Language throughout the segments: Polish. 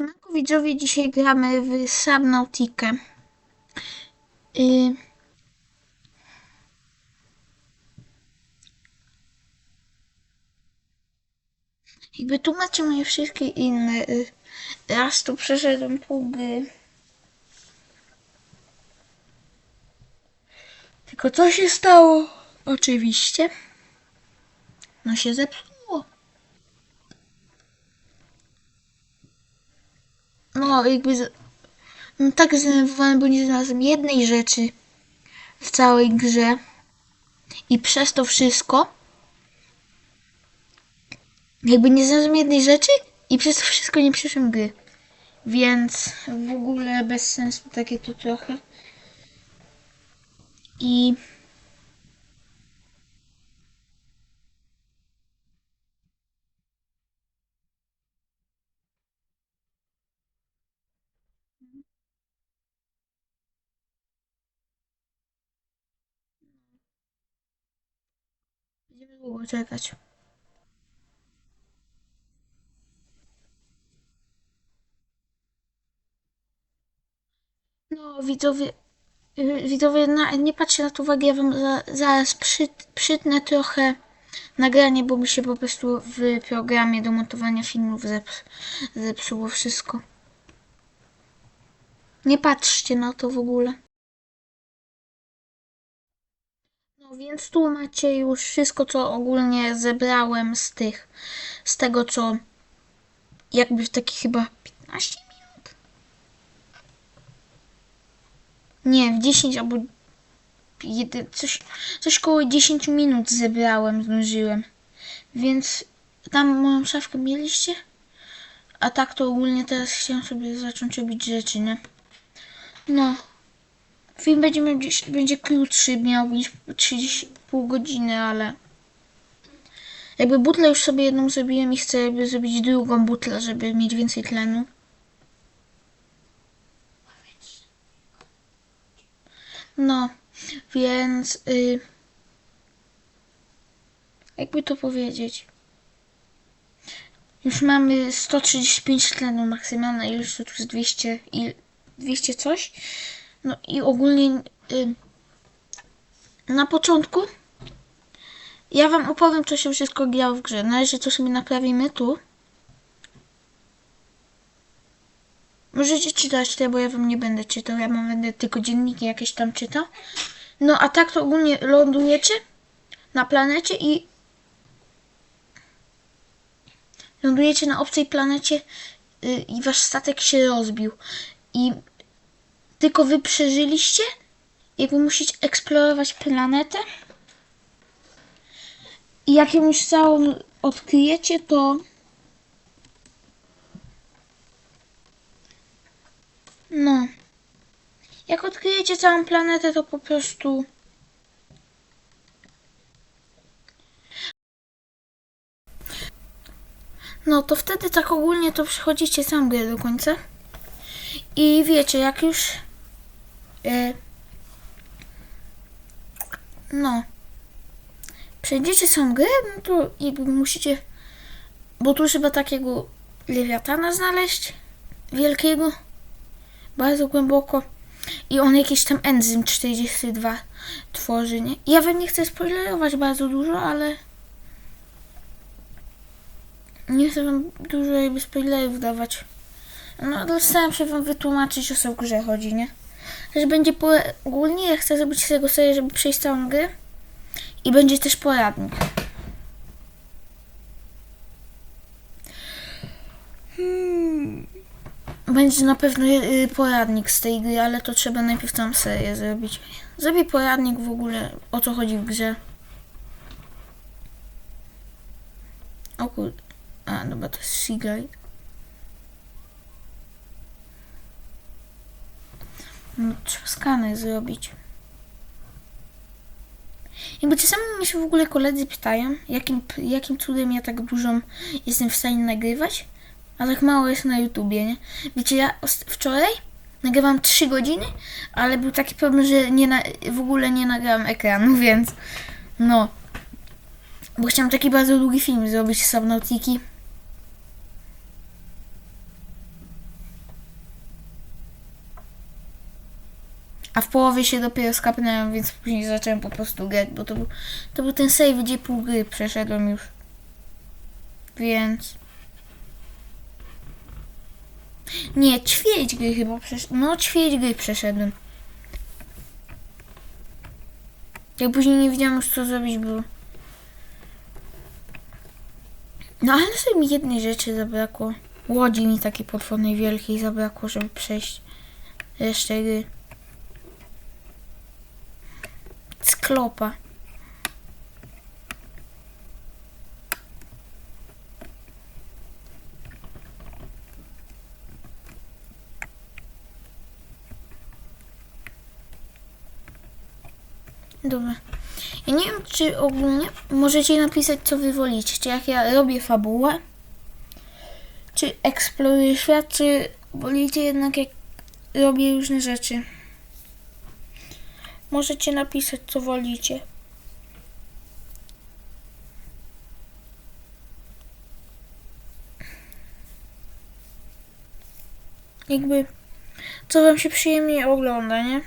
Siemanko widzowie, dzisiaj gramy w Subnautikę. Y... Jakby tu macie moje wszystkie inne. y, Raz tu przeszedłem pół gry. Tylko co się stało? Oczywiście. No się zepsuło. No, jakby. Z... No, tak zdenerwowany, bo nie znalazłem jednej rzeczy w całej grze. I przez to wszystko. Jakby nie znalazłem jednej rzeczy i przez to wszystko nie przeszłem gry. Więc w ogóle bez sensu takie to trochę. I. Będziemy długo czekać. No, widzowie, y, widzowie, na, nie patrzcie na to uwagę, ja wam za, zaraz przy, przytnę trochę nagranie, bo mi się po prostu w programie do montowania filmów zeps, zepsuło wszystko. Nie patrzcie na to w ogóle. Więc tu macie już wszystko, co ogólnie zebrałem z tych, z tego, co jakby w takich chyba 15 minut? Nie, w 10 albo jedy, coś, coś koło 10 minut zebrałem, zdążyłem. Więc tam moją szafkę mieliście? A tak to ogólnie teraz chciałem sobie zacząć robić rzeczy, nie? No. Film będzie, będzie krótszy, miał być 30 pół godziny, ale jakby butlę już sobie jedną zrobiłem i chcę jakby zrobić drugą butlę, żeby mieć więcej tlenu. No, więc y, jakby to powiedzieć. Już mamy 135 tlenu maksymalne, już to tu jest 200 i 200 coś. No i ogólnie y, na początku ja wam opowiem, co się wszystko działo w grze. Na to sobie naprawimy tu. Możecie czytać te, bo ja wam nie będę czytał. Ja mam będę tylko dzienniki jakieś tam czytał. No a tak to ogólnie lądujecie na planecie i lądujecie na obcej planecie y, i wasz statek się rozbił. I tylko wy przeżyliście? Jakby musicie eksplorować planetę. I jak ją już całą odkryjecie, to no. Jak odkryjecie całą planetę, to po prostu No to wtedy tak ogólnie to przechodzicie sam do końca. I wiecie, jak już e, no przejdziecie sam grę, no to jakby musicie bo tu trzeba takiego lewiatana znaleźć wielkiego bardzo głęboko i on jakiś tam enzym 42 tworzy, nie? Ja wam nie chcę spoilerować bardzo dużo, ale nie chcę wam dużo jakby spoilerów dawać. No, ale staram się wam wytłumaczyć o co w grze chodzi, nie? Też będzie po... ogólnie ja chcę zrobić z tego serię, żeby przejść całą grę i będzie też poradnik. Hmm. Będzie na pewno y, poradnik z tej gry, ale to trzeba najpierw całą serię zrobić. Zrobię poradnik w ogóle, o co chodzi w grze. O kurde. A, dobra, to jest Seaguide. No, trzeba skaner zrobić. Jakby czasami mnie się w ogóle koledzy pytają, jakim, jakim cudem ja tak dużo jestem w stanie nagrywać, a tak mało jest na YouTubie, nie? Wiecie, ja wczoraj nagrywam 3 godziny, ale był taki problem, że nie na, w ogóle nie nagrałam ekranu, więc no. Bo chciałam taki bardzo długi film zrobić z Subnautiki. A w połowie się dopiero skapnąłem, więc później zacząłem po prostu grać, bo to był, to był ten save, gdzie pół gry przeszedłem już. Więc... Nie, ćwierć gry chyba przeszedłem. No, ćwierć gry przeszedłem. Jak później nie wiedziałem już co zrobić, bo... No ale sobie mi jednej rzeczy zabrakło. Łodzi mi takiej potwornej wielkiej zabrakło, żeby przejść resztę gry. Sklopa. Dobra. Ja nie wiem, czy ogólnie możecie napisać, co wy wolicie. Czy jak ja robię fabułę, czy eksploruję świat, czy wolicie jednak jak robię różne rzeczy. Możecie napisać, co wolicie. Jakby, co wam się przyjemnie ogląda, nie?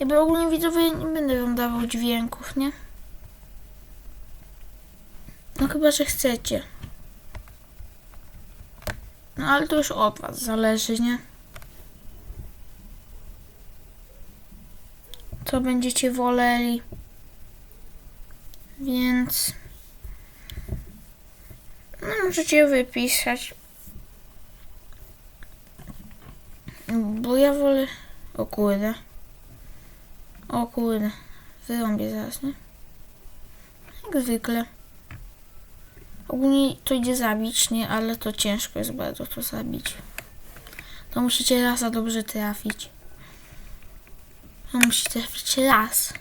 Jakby ogólnie widzowie nie będę wam dawał dźwięków, nie? No chyba, że chcecie. No ale to już od was zależy, nie? Co będziecie woleli. Więc... No możecie wypisać. Bo ja wolę... O kurde. O kurde. Wyrąbię zaraz, nie? Jak zwykle. Ogólnie to idzie zabić, nie? Ale to ciężko jest bardzo to zabić. To musicie raz za dobrze trafić. To musicie trafić raz.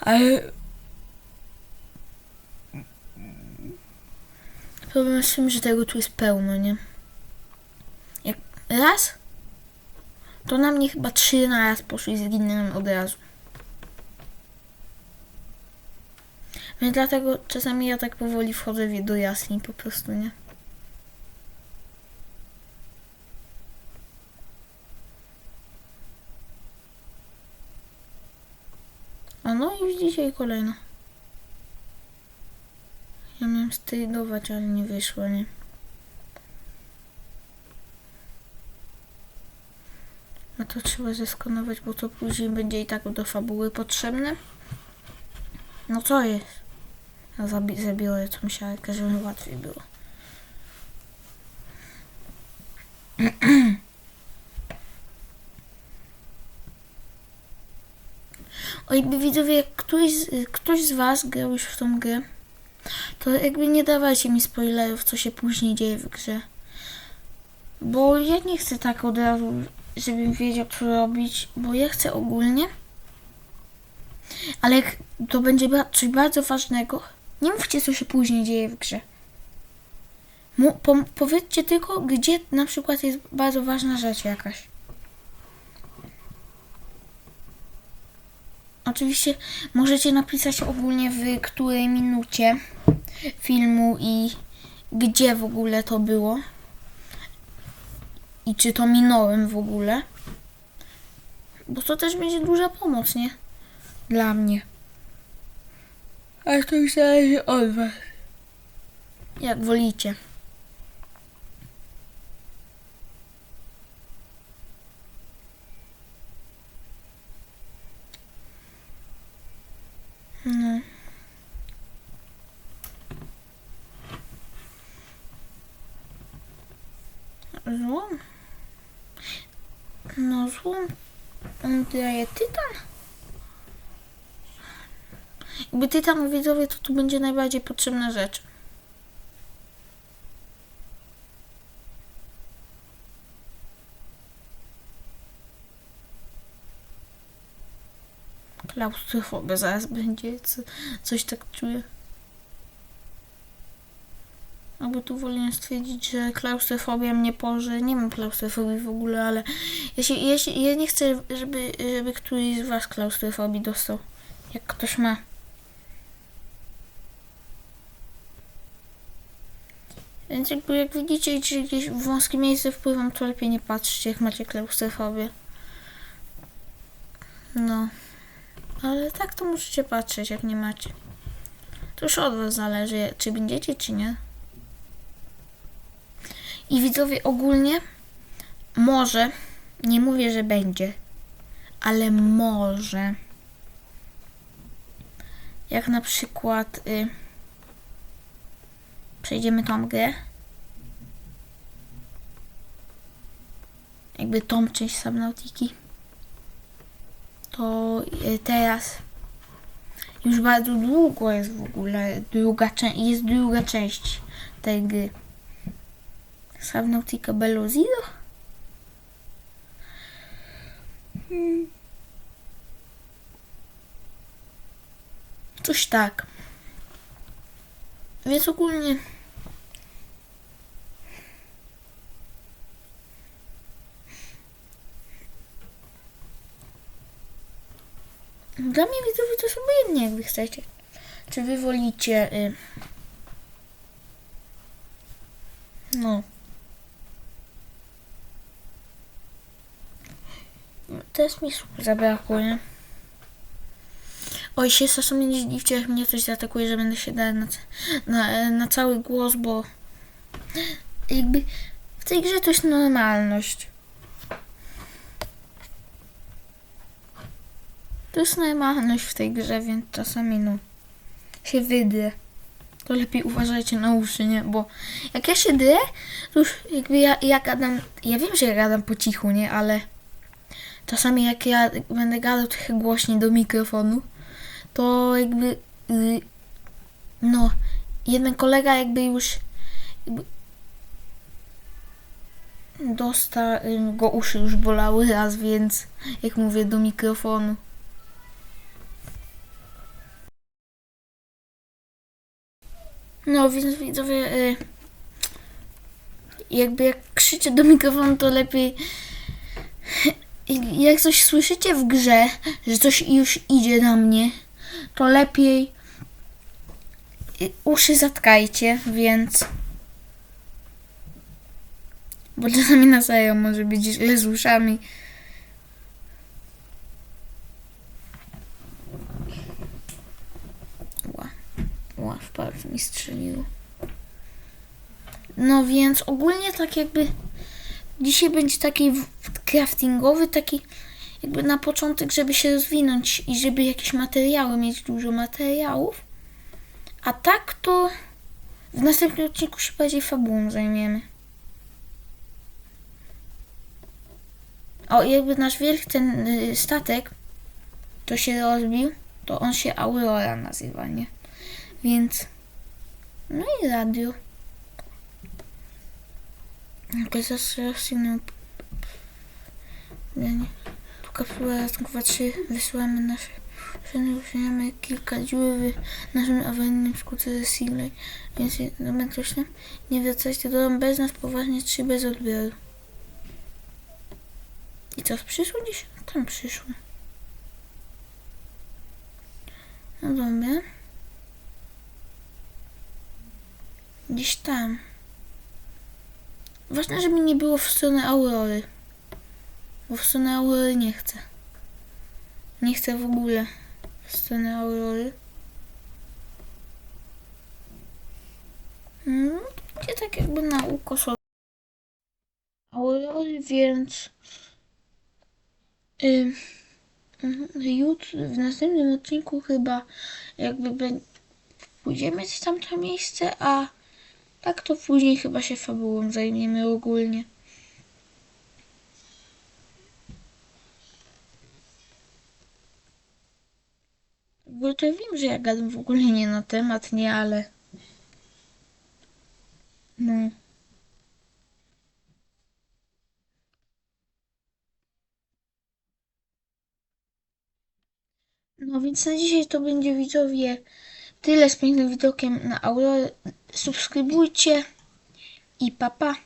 Ale... Problem z tym, że tego tu jest pełno, nie? Jak raz, to na mnie chyba trzy na raz poszły i zginąłem od razu. Więc dlatego czasami ja tak powoli wchodzę do jaskiń po prostu, nie? A no już dzisiaj kolejna. Ja miałem stylować, ale nie wyszło, nie? A to trzeba zeskanować, bo to później będzie i tak do fabuły potrzebne. No co jest? Ja zabi- zabiorę tą siarkę, żeby łatwiej było. O jakby widzowie, jak ktoś z, was grał już w tą grę, to jakby nie dawajcie mi spoilerów, co się później dzieje w grze. Bo ja nie chcę tak od razu, żebym wiedział, co robić, bo ja chcę ogólnie. Ale jak to będzie coś bardzo ważnego, nie mówcie, co się później dzieje w grze. Mu- po- powiedzcie tylko, gdzie na przykład jest bardzo ważna rzecz jakaś. Oczywiście możecie napisać ogólnie w której minucie filmu i gdzie w ogóle to było. I czy to minąłem w ogóle. Bo to też będzie duża pomoc, nie? Dla mnie. To już zależy od was. Jak wolicie. No. Złom? No złom. On daje tytan. Jakby tytan widzowie, to tu będzie najbardziej potrzebna rzecz. Klaustrofobia zaraz będzie, co, coś tak czuję. Albo tu wolę stwierdzić, że klaustrofobia mnie porze. Nie mam klaustrofobii w ogóle, ale ja, ja, ja nie chcę, żeby, żeby któryś z was klaustrofobii dostał. Jak ktoś ma. Więc jakby jak widzicie, czy w wąskie miejsce wpływam, to lepiej nie patrzcie, jak macie klaustrofobię. No. Ale tak to musicie patrzeć, jak nie macie. To już od was zależy, czy będziecie, czy nie. I widzowie ogólnie może, nie mówię, że będzie, ale może. Jak na przykład y, przejdziemy tą grę. Jakby tą część Subnautiki. To y, teraz już bardzo długo jest w ogóle druga jest druga część tej gry. Subnautica Bello Zero? Hmm. Coś tak. Więc ogólnie Dla mnie widzowie to jest obojętnie, jak wy chcecie. Czy wy wolicie... Y... No. Teraz mi zabrakło, nie? Oj, się czasami nie zdziwcie, jak mnie coś zaatakuje, że będę się dać na, na, na cały głos, bo jakby w tej grze to jest normalność. To jest normalność w tej grze, więc czasami no się wydrę. To lepiej uważajcie na uszy, nie? Bo jak ja się drę, to już jakby ja, ja gadam, ja wiem, że ja gadam po cichu, nie? Ale czasami jak ja będę gadał trochę głośniej do mikrofonu, to jakby y, no jeden kolega jakby już jakby dosta y, go uszy już bolały raz, więc jak mówię do mikrofonu. No więc widzowie y, jakby jak krzyczę do mikrofonu to lepiej jak coś słyszycie w grze, że coś już idzie na mnie, to lepiej y, uszy zatkajcie, więc bo czasami na serio może być źle z uszami. Mi strzeliło. No więc ogólnie tak jakby dzisiaj będzie taki craftingowy, taki jakby na początek, żeby się rozwinąć i żeby jakieś materiały, mieć dużo materiałów. A tak to w następnym odcinku się bardziej fabułą zajmiemy. O, jakby nasz wielki ten y, statek to się rozbił, to on się Aurora nazywa, nie? Więc no i radio. Nie, nie. Tu kapsuła ratunkowa 3. Wysyłamy nasze Wszędzie uśmiechamy kilka dziur w naszym awaryjnym skuterze Sigley, więc domyślnie nie wracajcie do domu bez nas, poważnie trzy bez odbioru. I co, przyszło gdzieś? Tam przyszło. No dobra. Gdzieś tam. Ważne, żeby nie było w stronę Aurory. Bo w stronę Aurory nie chcę. Nie chcę w ogóle w stronę Aurory. No, to będzie tak jakby na ukos Aurory, więc y, jutro, w następnym odcinku chyba jakby bę- pójdziemy w tamto miejsce, a tak to później chyba się fabułą zajmiemy ogólnie. Bo to wiem, że ja gadam w ogóle nie na temat, nie, ale... No. No więc na dzisiaj to będzie widzowie tyle z pięknym widokiem na Aurorę. субскрибуйте и папа.